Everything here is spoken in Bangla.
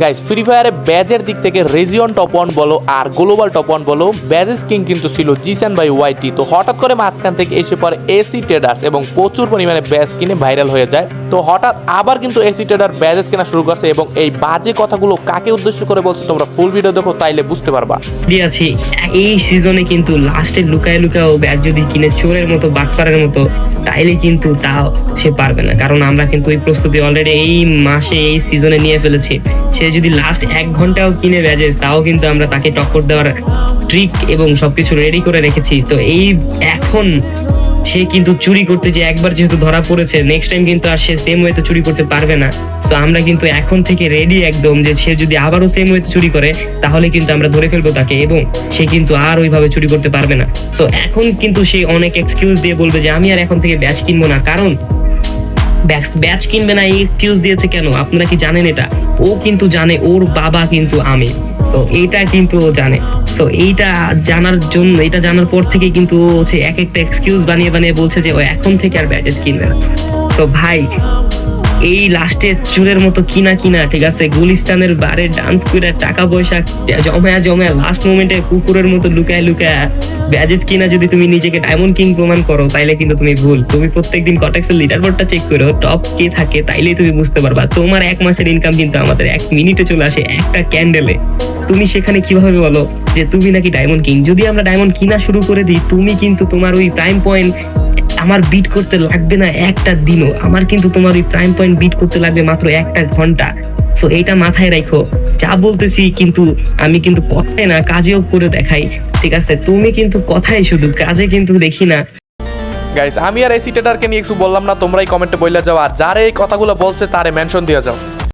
গাইস ফ্রি ফায়ারে ব্যাজের দিক থেকে রেজিয়ন টপ ওয়ান বলো আর গ্লোবাল টপ ওয়ান বলো ব্যাজেস কিং কিন্তু ছিল জিসান বাই ওয়াইটি তো হঠাৎ করে মাঝখান থেকে এসে পড়ে এসি ট্রেডার্স এবং প্রচুর পরিমাণে ব্যাজ কিনে ভাইরাল হয়ে যায়। তো হঠাৎ আবার কিন্তু এসি ট্রেডার ব্যাজেস কেনা শুরু করছে এবং এই বাজে কথাগুলো কাকে উদ্দেশ্য করে বলছে তোমরা ফুল ভিডিও দেখো, তাইলে বুঝতে পারবা। আছি, এই সিজনে কিন্তু লাস্টে লুকায় লুকায় ব্যাট যদি কিনে চোরের মতো বাটপারের মতো, তাইলে কিন্তু তাও সে পারবে না। কারণ আমরা কিন্তু ওই প্রস্তুতি অলরেডি এই মাসে, এই সিজনে নিয়ে ফেলেছি। সে যদি লাস্ট এক ঘন্টাও কিনে ব্যাজেস তাও কিন্তু আমরা তাকে টক্কর দেওয়ার ট্রিক এবং সবকিছু রেডি করে রেখেছি। তো এই এখন সে কিন্তু চুরি করতে যে একবার যেহেতু ধরা পড়েছে নেক্সট টাইম কিন্তু আর সে সেম ওয়েতে চুরি করতে পারবে না। সো আমরা কিন্তু এখন থেকে রেডি একদম যে সে যদি আবারও সেম ওয়েতে চুরি করে, তাহলে কিন্তু আমরা ধরে ফেলব তাকে এবং সে কিন্তু আর ওইভাবে চুরি করতে পারবে না। সো এখন কিন্তু সে অনেক এক্সকিউজ দিয়ে বলবে যে, আমি আর এখন থেকে ব্যাচ কিনবো না। কারণ ব্যাচ কিনবে না এক্সকিউজ দিয়েছে কেন? আপনারা কি জানেন এটা? ও কিন্তু জানে, ওর বাবা কিন্তু আমি। তো এইটা কিন্তু ও জানে। সো এইটা জানার জন্য, এটা জানার পর থেকে কিন্তু হচ্ছে এক একটা এক্সকিউজ বানিয়ে বানিয়ে বলছে যে ও এখন থেকে আর ব্যাচেস কিনবে না। তো ভাই এই লাস্টে চুরের মতো কিনা কিনা, ঠিক আছে? গুলিস্তানের বারে ডান্স করে টাকা পয়সা জমায়া জমায়া লাস্ট মোমেন্টে কুকুরের মতো লুকায় লুকায় ব্যাজেজ কিনা যদি তুমি নিজেকে ডায়মন্ড কিং প্রমাণ করো, তাইলে কিন্তু তুমি ভুল। তুমি প্রত্যেকদিন কটেক্সের লিডার বোর্ডটা চেক করো টপ কে থাকে তাইলেই তুমি বুঝতে পারবা। তোমার এক মাসের ইনকাম কিন্তু আমাদের এক মিনিটে চলে আসে একটা ক্যান্ডেলে তুমি সেখানে কীভাবে বলো যে, তুমি নাকি ডায়মন্ড কিং যদি আমরা ডায়মন্ড কিনা শুরু করে দিই, তুমি কিন্তু তোমার ওই টাইম পয়েন্ট আমার বিট করতে লাগবে না একটা দিনও। আমার কিন্তু তোমার ওই প্রাইম পয়েন্ট বিট করতে লাগবে মাত্র একটা ঘণ্টা। সো এইটা মাথায় রাখো যা বলতেছি কিন্তু আমি কিন্তু কথায় না, কাজেও করে দেখাই। ঠিক আছে? তুমি কিন্তু কথাই শুধু, কাজে কিন্তু দেখি না। গাইস আমি আর এসি ট্রেডারকে নিয়ে কিছু বললাম না, তোমরাই কমেন্টে বললে যাও। আর যারা এই কথাগুলো বলছে, তারে মেনশন দিয়ে যাও।